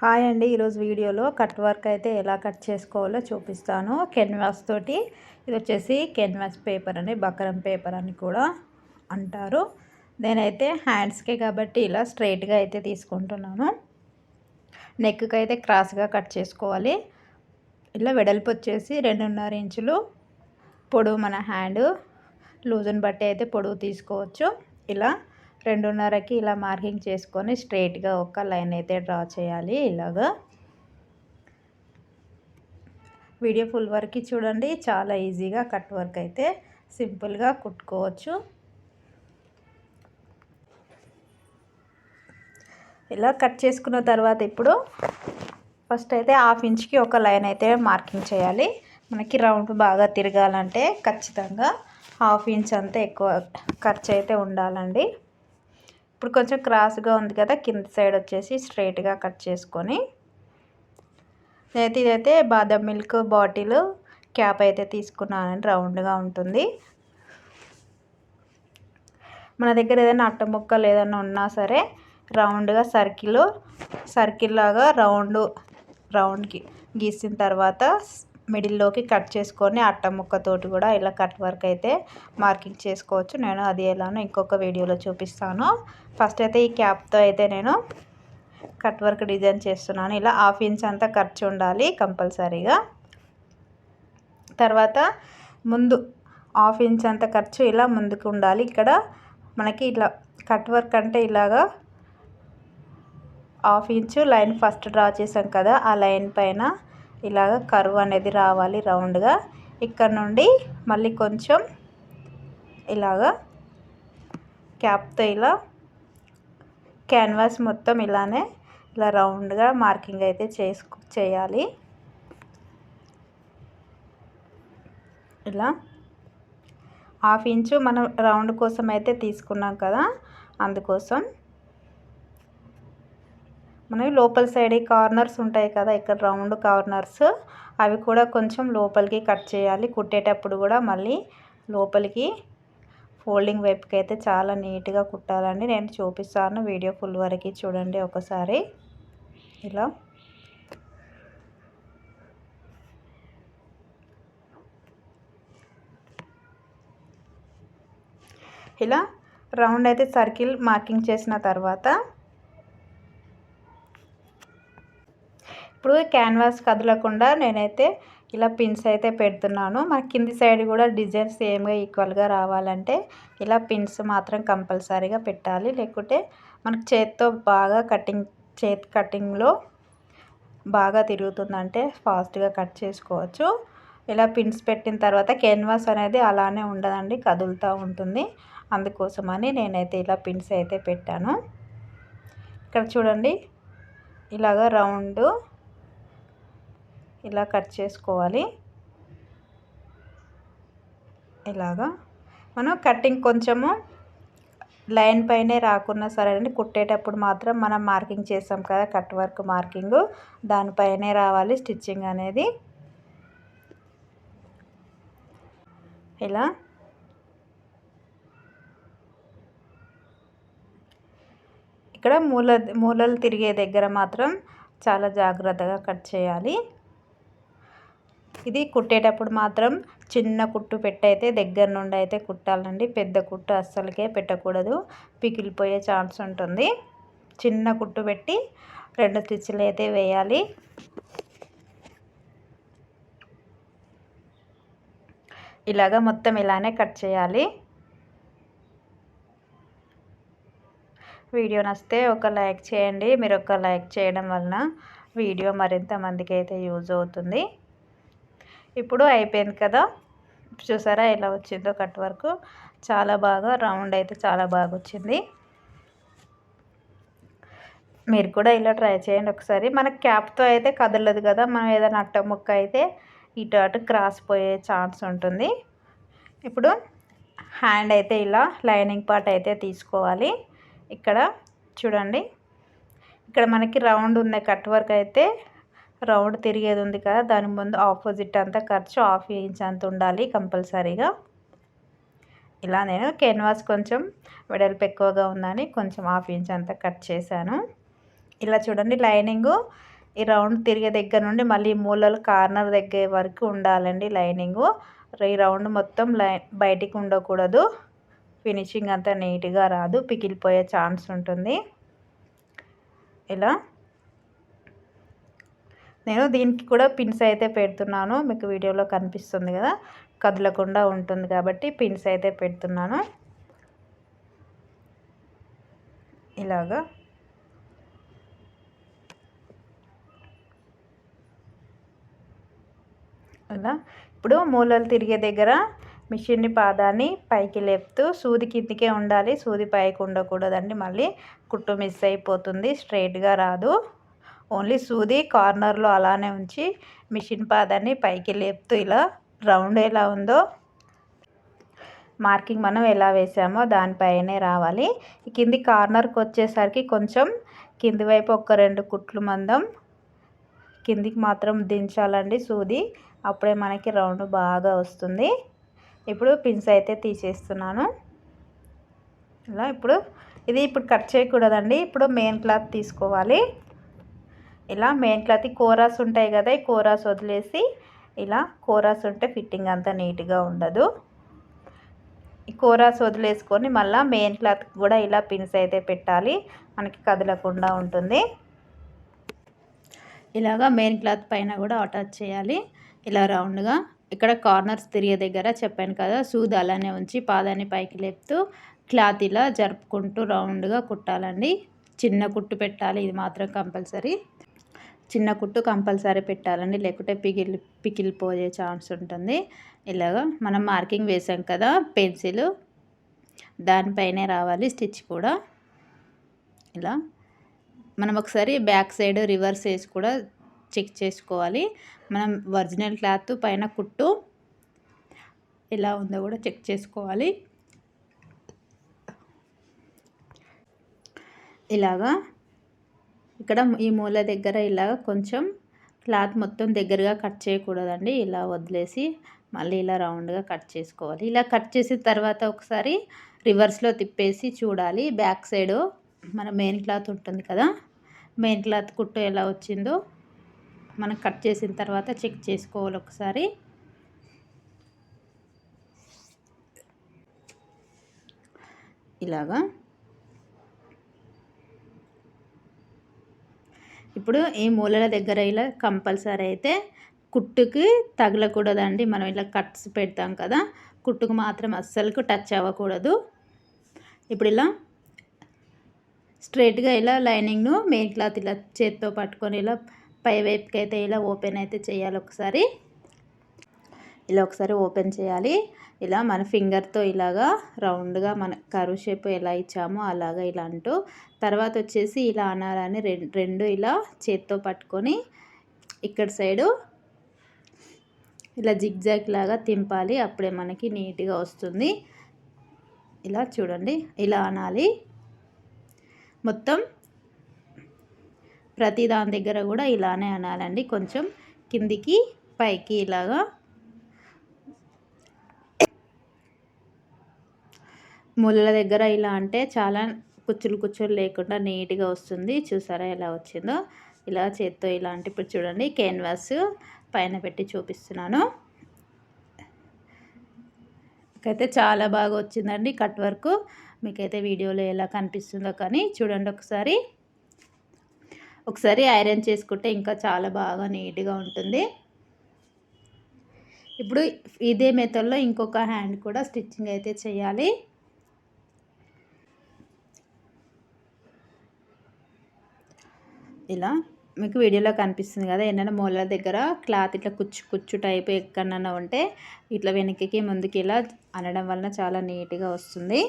Hi అండి. ఈరోజు వీడియోలో కట్ వర్క్ అయితే ఎలా కట్ చేసుకోవాలో చూపిస్తాను. కెన్వాస్ తోటి ఇది వచ్చేసి కెన్వాస్ పేపర్ అని బకరం పేపర్ అని కూడా అంటారు. నేనైతే హ్యాండ్స్కే కాబట్టి ఇలా స్ట్రైట్గా అయితే తీసుకుంటున్నాను. నెక్కి అయితే క్రాస్గా కట్ చేసుకోవాలి. ఇలా వెడల్పు వచ్చేసి రెండున్నర ఇంచులు పొడవు మన హ్యాండ్. లూజుని బట్టి అయితే పొడవు తీసుకోవచ్చు. ఇలా రెండున్నరకి ఇలా మార్కింగ్ చేసుకొని స్ట్రైట్గా ఒక లైన్ అయితే డ్రా చేయాలి ఇలాగా. వీడియో ఫుల్ వర్క్ చూడండి. చాలా ఈజీగా కట్ వర్క్ అయితే సింపుల్గా కుట్టుకోవచ్చు. ఇలా కట్ చేసుకున్న తర్వాత ఇప్పుడు ఫస్ట్ అయితే హాఫ్ ఇంచ్కి ఒక లైన్ అయితే మార్కింగ్ చేయాలి. మనకి రౌండ్ బాగా తిరగాలంటే ఖచ్చితంగా హాఫ్ ఇంచ్ అంతా ఎక్కువ ఖర్చు అయితే ఉండాలండి. ఇప్పుడు కొంచెం క్రాస్గా ఉంది కదా కింద సైడ్ వచ్చేసి స్ట్రైట్గా కట్ చేసుకొని. నేనైతే ఇదైతే బాదం మిల్క్ బాటిల్ క్యాప్ అయితే తీసుకున్నాను రౌండ్గా ఉంటుంది. మన దగ్గర ఏదైనా అట్ట ముక్కలు ఏదైనా ఉన్నా సరే రౌండ్గా సర్కిల్ సర్కిల్ లాగా రౌండ్ రౌండ్కి గీసిన తర్వాత మిడిల్లోకి కట్ చేసుకొని అట్ట ముక్కతోటి కూడా ఇలా కట్ వర్క్ అయితే మార్కింగ్ చేసుకోవచ్చు. నేను అది ఎలానో ఇంకొక వీడియోలో చూపిస్తాను. ఫస్ట్ అయితే ఈ క్యాప్తో అయితే నేను కట్ వర్క్ డిజైన్ చేస్తున్నాను. ఇలా హాఫ్ ఇంచ్ అంతా ఖర్చు ఉండాలి కంపల్సరీగా. తర్వాత ముందు హాఫ్ ఇంచ్ అంత ఖర్చు ఇలా ముందుకు ఉండాలి. ఇక్కడ మనకి ఇట్లా కట్ వర్క్ అంటే ఇలాగా half inch line first draw చేసాం కదా ఆ లైన్ పైన ఇలాగ కరువు అనేది రావాలి రౌండ్గా. ఇక్కడ నుండి మళ్ళీ కొంచెం ఇలాగా క్యాప్తో ఇలా క్యాన్వాస్ మొత్తం ఇలానే ఇలా రౌండ్గా మార్కింగ్ అయితే చేసుకు చేయాలి. ఇలా హాఫ్ ఇంచు మనం రౌండ్ కోసం అయితే తీసుకున్నాం కదా అందుకోసం మనవి లోపల సైడ్ కార్నర్స్ ఉంటాయి కదా ఇక్కడ రౌండ్ కార్నర్స్. అవి కూడా కొంచెం లోపలికి కట్ చేయాలి. కుట్టేటప్పుడు కూడా మళ్ళీ లోపలికి ఫోల్డింగ్ వైపుకి అయితే చాలా నీట్గా కుట్టాలండి. నేను చూపిస్తాను వీడియో ఫుల్ వరకు చూడండి ఒకసారి. ఇలా. ఇలా రౌండ్ అయితే సర్కిల్ మార్కింగ్ చేసిన తర్వాత ఇప్పుడు క్యాన్వాస్ కదలకుండా నేనైతే ఇలా పిన్స్ అయితే పెడుతున్నాను. మన కింది సైడ్ కూడా డిజైన్ సేమ్గా ఈక్వల్గా రావాలంటే ఇలా పిన్స్ మాత్రం కంపల్సరీగా పెట్టాలి. లేకుంటే మనకు చేత్తో బాగా కటింగ్ చేతి కటింగ్లో బాగా తిరుగుతుందంటే ఫాస్ట్గా కట్ చేసుకోవచ్చు. ఇలా పిన్స్ పెట్టిన తర్వాత కెన్వాస్ అనేది అలానే ఉండదండి కదులుతూ ఉంటుంది. అందుకోసమని నేనైతే ఇలా పిన్స్ అయితే పెట్టాను. ఇక్కడ చూడండి ఇలాగ రౌండ్ ఇలా కట్ చేసుకోవాలి. ఇలాగా. మనం కటింగ్ కొంచెము లైన్ పైనే రాకున్నా సరే అండి కుట్టేటప్పుడు మాత్రం మనం మార్కింగ్ చేసాం కదా కట్ వర్క్ మార్కింగ్. దానిపైనే రావాలి స్టిచ్చింగ్ అనేది. ఇలా. ఇక్కడ మూల మూలలు తిరిగే దగ్గర మాత్రం చాలా జాగ్రత్తగా కట్ చేయాలి. ఇది కుట్టేటప్పుడు మాత్రం చిన్న కుట్టు పెట్టయితే దగ్గర నుండి అయితే కుట్టాలండి. పెద్ద కుట్టు అస్సలకే పెట్టకూడదు. పిగిలిపోయే ఛాన్స్ ఉంటుంది. చిన్న కుట్టు పెట్టి రెండు స్టిచ్లు అయితే వేయాలి. ఇలాగ మొత్తం ఇలానే కట్ చేయాలి. వీడియో నచ్చితే ఒక లైక్ చేయండి. మీరు ఒక లైక్ చేయడం వలన వీడియో మరింత మందికి అయితే యూజ్ అవుతుంది. ఇప్పుడు అయిపోయింది కదా. చూసారా ఎలా వచ్చిందో కట్ వర్క్. చాలా బాగా రౌండ్ అయితే చాలా బాగా వచ్చింది. మీరు కూడా ఇలా ట్రై చేయండి ఒకసారి. మన క్యాప్తో అయితే కదలదు కదా. మనం ఏదైనా అట్ట ముక్క అయితే ఇటు అటు క్రాస్ పోయే ఛాన్స్ ఉంటుంది. ఇప్పుడు హ్యాండ్ అయితే ఇలా లైనింగ్ పార్ట్ అయితే తీసుకోవాలి. ఇక్కడ చూడండి. ఇక్కడ మనకి రౌండ్ ఉన్న కట్ వర్క్ అయితే రౌండ్ తిరిగేది ఉంది కదా దాని ముందు ఆపోజిట్ అంతా ఖర్చు హాఫ్ ఇంచ్ అంత ఉండాలి కంపల్సరీగా. ఇలా నేను కెన్వాస్ కొంచెం వెడల్పు ఎక్కువగా ఉందని కొంచెం హాఫ్ ఇంచ్ అంతా కట్ చేశాను. ఇలా చూడండి లైనింగు ఈ రౌండ్ తిరిగే దగ్గర నుండి మళ్ళీ మూలలు కార్నర్ దగ్గర వరకు ఉండాలండి లైనింగు. ఈ రౌండ్ మొత్తం లై బయటికి ఉండకూడదు. ఫినిషింగ్ అంతా నీట్గా రాదు పికిలిపోయే ఛాన్స్ ఉంటుంది. ఇలా నేను దీనికి కూడా పిన్స్ అయితే పెడుతున్నాను. మీకు వీడియోలో కనిపిస్తుంది కదా? కదలకుండా ఉంటుంది కాబట్టి పిన్స్ అయితే పెడుతున్నాను. ఇలాగా. అలా. ఇప్పుడు మూలలు తిరిగే దగ్గర మిషన్ని పాదాన్ని పైకి లేపుతూ సూది కిందికే ఉండాలి. సూది పైకి ఉండకూడదండి. మళ్ళీ కుట్టు మిస్ అయిపోతుంది. స్ట్రైట్గా రాదు. ఓన్లీ సూది కార్నర్లో అలానే ఉంచి మిషన్ పాదాన్ని పైకి లేపుతూ ఇలా రౌండ్ ఎలా ఉందో మార్కింగ్ మనం ఎలా వేసామో దానిపైనే రావాలి. కింది కార్నర్కి వచ్చేసరికి కొంచెం కింది వైపు ఒక రెండు కుట్లు మందం కిందికి మాత్రం దించాలండి సూది. అప్పుడే మనకి రౌండ్ బాగా వస్తుంది. ఇప్పుడు పిన్స్ అయితే తీసేస్తున్నాను. ఇలా ఇప్పుడు ఇది ఇప్పుడు కట్ చేయకూడదండి. ఇప్పుడు మెయిన్ క్లాత్ తీసుకోవాలి. ఇలా మెయిన్ క్లాత్ కోరాస్ ఉంటాయి కదా ఈ కోరాస్ వదిలేసి ఇలా కోరాస్ ఉంటే ఫిట్టింగ్ అంతా నీట్గా ఉండదు. ఈ కోరాస్ వదిలేసుకొని మళ్ళీ మెయిన్ క్లాత్ కూడా ఇలా పిన్స్ అయితే పెట్టాలి మనకి కదలకుండా ఉంటుంది. ఇలాగా మెయిన్ క్లాత్ పైన కూడా అటాచ్ చేయాలి ఇలా రౌండ్గా ఇక్కడ కార్నర్స్ తిరిగే దగ్గర చెప్పాను కదా సూద్ అలానే ఉంచి పాదాన్ని పైకి లేపుతూ క్లాత్ ఇలా జరుపుకుంటూ రౌండ్గా కుట్టాలండి. చిన్న కుట్టు పెట్టాలి ఇది మాత్రం కంపల్సరీ చిన్న కుట్టు కంపల్సరీ పెట్టాలండి. లేకుంటే పిగిలి పికిలిపోయే ఛాన్స్ ఉంటుంది. ఇలాగా మనం మార్కింగ్ వేసాం కదా పెన్సిల్. దానిపైనే రావాలి స్టిచ్ కూడా. ఇలా. మనం ఒకసారి బ్యాక్ సైడ్ రివర్స్ వేసి కూడా చెక్ చేసుకోవాలి. మనం ఒరిజినల్ క్లాత్ పైన కుట్టు ఎలా ఉందో కూడా చెక్ చేసుకోవాలి. ఇలాగా. ఇక్కడ ఈ మూల దగ్గర ఇలా కొంచెం క్లాత్ మొత్తం దగ్గరగా కట్ చేయకూడదండి. ఇలా వదిలేసి మళ్ళీ ఇలా రౌండ్గా కట్ చేసుకోవాలి. ఇలా కట్ చేసిన తర్వాత ఒకసారి రివర్స్లో తిప్పేసి చూడాలి. బ్యాక్ సైడ్ మన మెయిన్ క్లాత్ ఉంటుంది కదా మెయిన్ క్లాత్ కుట్టు ఎలా వచ్చిందో మనం కట్ చేసిన తర్వాత చెక్ చేసుకోవాలి ఒకసారి. ఇలాగా ఇప్పుడు ఈ మూలల దగ్గర ఇలా కంపల్సరీ అయితే కుట్టుకి తగలకూడదండి. మనం ఇలా కట్స్ పెడతాం కదా కుట్టుకు మాత్రం అస్సలకు టచ్ అవ్వకూడదు. ఇప్పుడు ఇలా స్ట్రైట్గా ఇలా లైనింగ్ను మెయిన్ క్లాత్ ఇలా చేత్తో పట్టుకొని ఇలా పై వైపుకి అయితే ఇలా ఓపెన్ అయితే చేయాలి ఒకసారి. ఇలా ఒకసారి ఓపెన్ చేయాలి. ఇలా మన ఫింగర్తో ఇలాగా రౌండ్గా మన కరువు షేప్ ఎలా ఇచ్చామో అలాగా ఇలా అంటూ తర్వాత వచ్చేసి ఇలా అనాలని రెండు ఇలా చేత్తో పట్టుకొని ఇక్కడ సైడు ఇలా జిగ్జాగ్ లాగా తింపాలి. అప్పుడే మనకి నీట్గా వస్తుంది. ఇలా చూడండి. ఇలా అనాలి. మొత్తం ప్రతి దాని దగ్గర కూడా ఇలానే అనాలండి. కొంచెం కిందికి పైకి ఇలాగా ముళ్ళ దగ్గర ఇలా అంటే చాలా కుచ్చులు కుచ్చులు లేకుండా నీట్గా వస్తుంది. చూసారా ఎలా వచ్చిందో? ఇలా చేత్తో ఇలాంటి ఇప్పుడు చూడండి క్యాన్వాస్ పైన పెట్టి చూపిస్తున్నాను. అయితే చాలా బాగా వచ్చిందండి కట్ వర్క్. మీకైతే వీడియోలో ఎలా కనిపిస్తుందో కానీ చూడండి ఒకసారి. ఒకసారి ఐరన్ చేసుకుంటే ఇంకా చాలా బాగా నీట్గా ఉంటుంది. ఇప్పుడు ఇదే మెథడ్లో ఇంకొక హ్యాండ్ కూడా స్టిచ్చింగ్ అయితే చేయాలి. ఇలా మీకు వీడియోలో కనిపిస్తుంది కదా ఏంటంటే మూలల దగ్గర క్లాత్ ఇట్లా కుచ్చు కుచ్చు టైప్ ఎక్కడన్నా ఉంటే ఇట్లా వెనక్కి ముందుకి ఇలా అనడం వలన చాలా నీట్గా వస్తుంది.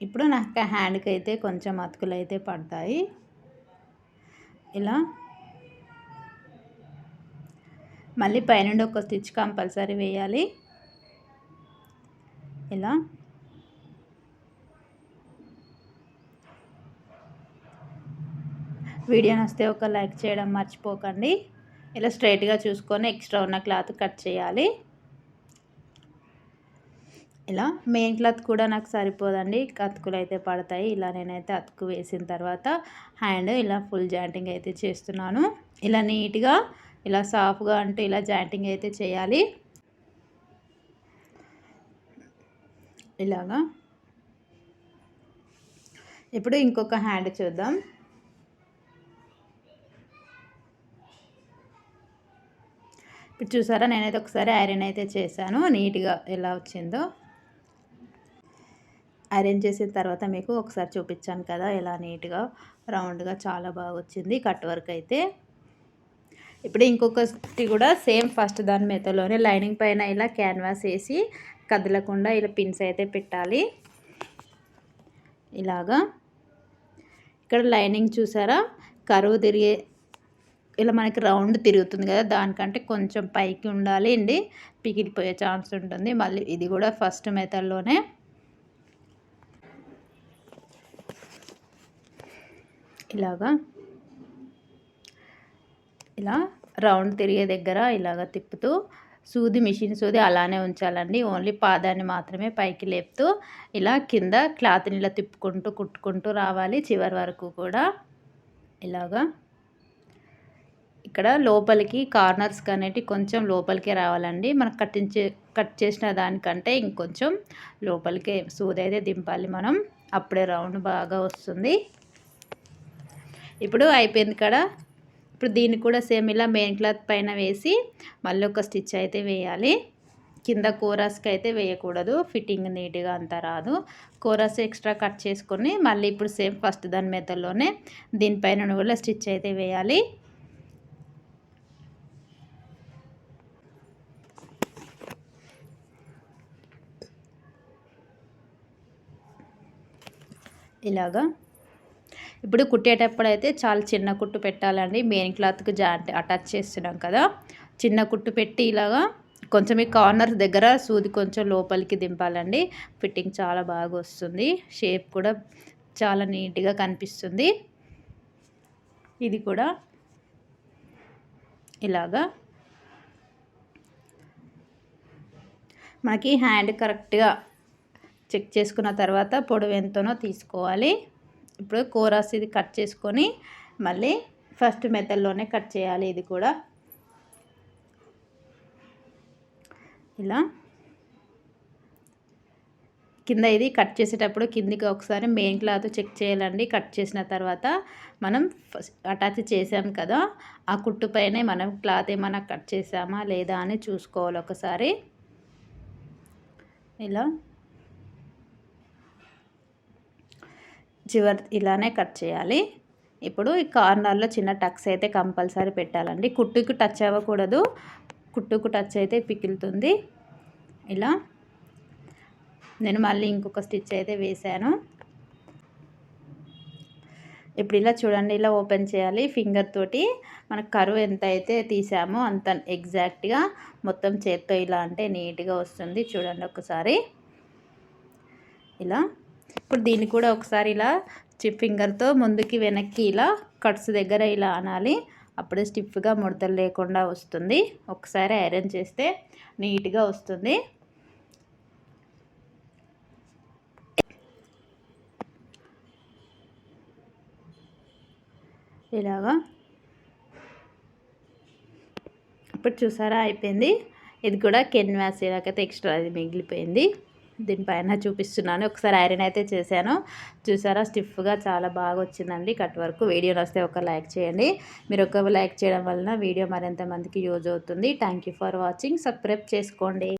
ఇప్పుడు నాకు హ్యాండ్కి అయితే కొంచెం అతుకులు అయితే పడతాయి. ఇలా మళ్ళీ పైనుండి ఒక స్టిచ్ కంపల్సరీ వేయాలి. ఇలా వీడియో నస్తే ఒక లైక్ చేయడం మర్చిపోకండి. ఇలా స్ట్రైట్గా చూసుకొని ఎక్స్ట్రా ఉన్న క్లాత్ కట్ చేయాలి. ఇలా మెయిన్ క్లాత్ కూడా నాకు సరిపోదండి. అతుకులు అయితే పడతాయి. ఇలా నేనైతే అతుకు వేసిన తర్వాత హ్యాండ్ ఇలా ఫుల్ జాయింటింగ్ అయితే చేస్తున్నాను. ఇలా నీట్గా ఇలా సాఫ్గా అంటూ ఇలా జాయింటింగ్ అయితే చేయాలి. ఇలాగా. ఇప్పుడు ఇంకొక హ్యాండ్ చూద్దాం. ఇప్పుడు చూసారా? నేనైతే ఒకసారి ఐరన్ అయితే చేశాను. నీట్గా ఎలా వచ్చిందో. ఐరన్ చేసిన తర్వాత మీకు ఒకసారి చూపించాను కదా ఎలా నీట్గా రౌండ్గా చాలా బాగా వచ్చింది కట్ వర్క్ అయితే. ఇప్పుడు ఇంకొకటి కూడా సేమ్ ఫస్ట్ దాని మెతలోనే లైనింగ్ పైన ఇలా క్యాన్వాస్ వేసి కదలకుండా ఇలా పిన్స్ అయితే పెట్టాలి. ఇలాగా. ఇక్కడ లైనింగ్ చూసారా? కరువు తిరిగే ఇలా మనకి రౌండ్ తిరుగుతుంది కదా దానికంటే కొంచెం పైకి ఉండాలి అండి. పిగిలిపోయే ఛాన్స్ ఉంటుంది. మళ్ళీ ఇది కూడా ఫస్ట్ మెథడ్లోనే ఇలాగా. ఇలా రౌండ్ తిరిగే దగ్గర ఇలాగ తిప్పుతూ సూది మిషన్ సూది అలానే ఉంచాలండి. ఓన్లీ పాదాన్ని మాత్రమే పైకి లేపుతూ ఇలా కింద క్లాత్ని ఇలా తిప్పుకుంటూ కుట్టుకుంటూ రావాలి చివరి వరకు కూడా. ఇలాగా. ఇక్కడ లోపలికి కార్నర్స్ అనేటివి కొంచెం లోపలికే రావాలండి. మనకు కట్టించే కట్ చేసిన దానికంటే ఇంకొంచెం లోపలికే సూది అయితే దింపాలి మనం. అప్పుడే రౌండ్ బాగా వస్తుంది. ఇప్పుడు అయిపోయింది కదా ఇప్పుడు దీన్ని కూడా సేమ్ ఇలా మెయిన్ క్లాత్ పైన వేసి మళ్ళీ ఒక స్టిచ్ అయితే వేయాలి. కింద కోరస్కి అయితే వేయకూడదు. ఫిట్టింగ్ నీట్గా అంతా రాదు. కోరస్ ఎక్స్ట్రా కట్ చేసుకొని మళ్ళీ ఇప్పుడు సేమ్ ఫస్ట్ దాని మెథడ్లోనే దీనిపైన కూడా స్టిచ్ అయితే వేయాలి. ఇలాగా. ఇప్పుడు కుట్టేటప్పుడు అయితే చాలా చిన్న కుట్టు పెట్టాలండి. మెయిన్ క్లాత్కి జా అటాచ్ చేస్తున్నాం కదా. చిన్న కుట్టు పెట్టి ఇలాగా కొంచెం ఈ కార్నర్ దగ్గర సూది కొంచెం లోపలికి దింపాలండి. ఫిట్టింగ్ చాలా బాగా వస్తుంది. షేప్ కూడా చాలా నీట్గా కనిపిస్తుంది. ఇది కూడా ఇలాగా. మనకి హ్యాండ్ కరెక్ట్గా చెక్ చేసుకున్న తర్వాత పొడవు ఎంతనో తీసుకోవాలి. ఇప్పుడు కోరాస్ ఇది కట్ చేసుకొని మళ్ళీ ఫస్ట్ మెథడ్లోనే కట్ చేయాలి ఇది కూడా. ఇలా. కింద ఇది కట్ చేసేటప్పుడు కిందికి ఒకసారి మెయిన్ క్లాత్ చెక్ చేయాలండి. కట్ చేసిన తర్వాత మనం అటాచ్ చేసాం కదా ఆ కుట్టు పైనే మనం క్లాత్ ఏమైనా కట్ చేసామా లేదా అని చూసుకోవాలి ఒకసారి. ఇలా. చివరి ఇలానే కట్ చేయాలి. ఇప్పుడు ఈ కార్నర్లో చిన్న టక్స్ అయితే కంపల్సరీ పెట్టాలండి. కుట్టుకు టచ్ అవ్వకూడదు. కుట్టుకు టచ్ అయితే పికిలుతుంది. ఇలా. నేను మళ్ళీ ఇంకొక స్టిచ్ అయితే వేశాను. ఇప్పుడు ఇలా చూడండి ఇలా ఓపెన్ చేయాలి ఫింగర్ తోటి. మనకు కరువు ఎంత అయితే తీసామో అంత ఎగ్జాక్ట్గా మొత్తం చేత్తో ఇలా అంటే నీట్గా వస్తుంది. చూడండి ఒకసారి. ఇలా. ఇప్పుడు దీన్ని కూడా ఒకసారి ఇలా చిప్ ఫింగర్తో ముందుకి వెనక్కి ఇలా కట్స్ దగ్గర ఇలా అనాలి. అప్పుడే స్టిఫ్గా ముడతలు లేకుండా వస్తుంది. ఒకసారి ఐరన్ చేస్తే నీట్గా వస్తుంది. ఇలాగా. ఇప్పుడు చూసారా అయిపోయింది. ఇది కూడా కెన్వాస్ ఇలాగైతే ఎక్స్ట్రా అది మిగిలిపోయింది. దీనిపైన చూపిస్తున్నాను. ఒకసారి ఐరన్ అయితే చేశాను. చూసారా? స్టిఫ్గా చాలా బాగా వచ్చిందండి కట్ వర్క్. వీడియో వస్తే ఒక లైక్ చేయండి. మీరు ఒక లైక్ చేయడం వలన వీడియో మరింత మందికి యూజ్ అవుతుంది. Thank for watching. సబ్స్క్రైబ్ చేసుకోండి.